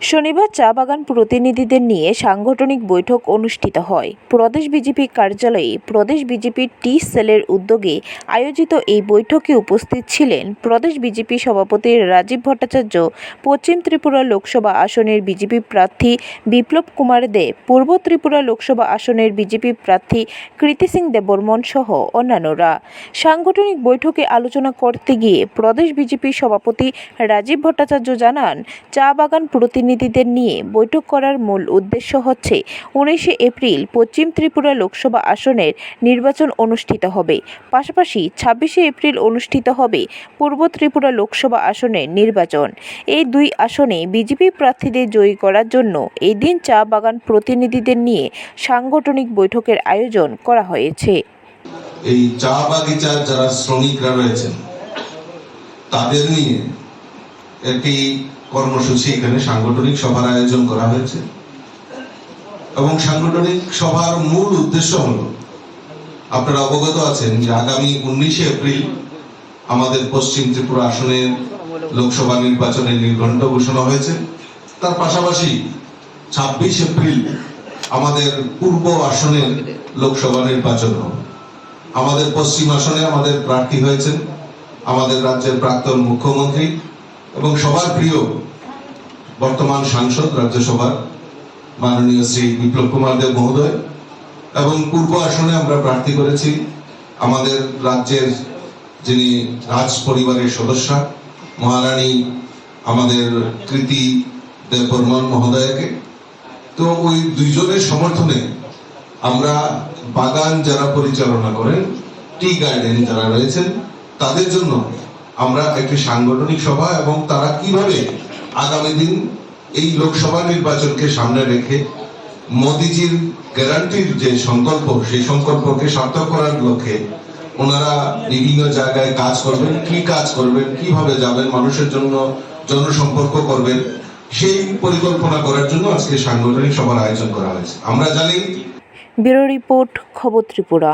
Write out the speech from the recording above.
শনিবার চা বাগান প্রতিনিধিদের নিয়ে সাংগঠনিক বৈঠক অনুষ্ঠিত হয়। প্রদেশ বিজেপি কার্যালয়ে প্রদেশ বিজেপির টি সেলের উদ্যোগে আয়োজিত এই বৈঠকে উপস্থিত ছিলেন প্রদেশ বিজেপি সভাপতি রাজীব ভট্টাচার্য, পশ্চিম ত্রিপুরা লোকসভা আসনের বিজেপি প্রার্থী বিপ্লব কুমার দে, পূর্ব ত্রিপুরা লোকসভা আসনের বিজেপি প্রার্থী কৃতি সিং দেববর্মন সহ অন্যান্যরা। সাংগঠনিক বৈঠকে আলোচনা করতে গিয়ে প্রদেশ বিজেপি সভাপতি রাজীব ভট্টাচার্য জানান, চা বাগান প্রতিনিধিদের নিয়ে বৈঠক করার মূল উদ্দেশ্য হচ্ছে উনিশে এপ্রিল পশ্চিম ত্রিপুরা লোকসভা আসনের নির্বাচন অনুষ্ঠিত হবে। পাশাপাশি ছাব্বিশে এপ্রিল অনুষ্ঠিত হবে পূর্ব ত্রিপুরা লোকসভা আসনের নির্বাচন। এই দুই আসনে বিজেপি প্রার্থীদের জয়ী করার জন্য এই দিন চা বাগান প্রতিনিধিদের নিয়ে সাংগঠনিক বৈঠকের আয়োজন করা হয়েছে। এই চা বাগিচার যারা শ্রমিকরা রয়েছেন, তাদের নিয়ে একটি কর্মসূচি এখানে সাংগঠনিক সভার আয়োজন করা হয়েছে। এবং সাংগঠনিক সভার মূল উদ্দেশ্য হল, আপনারা অবগত আছেন যে আগামী উনিশে এপ্রিল আমাদের পশ্চিম ত্রিপুরা আসনের লোকসভা নির্বাচনের নির্ঘণ্ট ঘোষণা হয়েছে। তার পাশাপাশি ছাব্বিশ এপ্রিল আমাদের পূর্ব আসনের লোকসভা নির্বাচন হবে। আমাদের পশ্চিম আসনে আমাদের প্রার্থী হয়েছেন, আমাদের রাজ্যের প্রাক্তন মুখ্যমন্ত্রী এবং সবার প্রিয় বর্তমান সাংসদ রাজ্যসভার মাননীয় শ্রী বিপ্লব কুমার দেব মহোদয় এবং পূর্ব আসনে আমরা প্রার্থী করেছি আমাদের রাজ্যের যিনি রাজ পরিবারের সদস্যা, মহারানী আমাদের কৃতি দেববর্মন মহোদয়কে। তো ওই দুইজনের সমর্থনে আমরা বাগান যারা পরিচালনা করেন, টি গার্ডেন যারা রয়েছেন, তাদের জন্য আমরা একটি সাংগঠনিক সভা এবং তারা কীভাবে আগামী দিন এই লোকসভা নির্বাচনকে সামনে রেখে মোদিজির গ্যারান্টির যে সংকল্প, সেই সংকল্পকে সার্থক করার লক্ষ্যে ওনারা বিভিন্ন জায়গায় কাজ করবেন, কি কাজ করবেন, কীভাবে যাবেন, মানুষের জন্য জনসম্পর্ক করবেন, সেই পরিকল্পনা করার জন্য আজকে সাংগঠনিক সভার আয়োজন করা হয়েছে। আমরা জানি ব্যুরো রিপোর্ট, খবর ত্রিপুরা।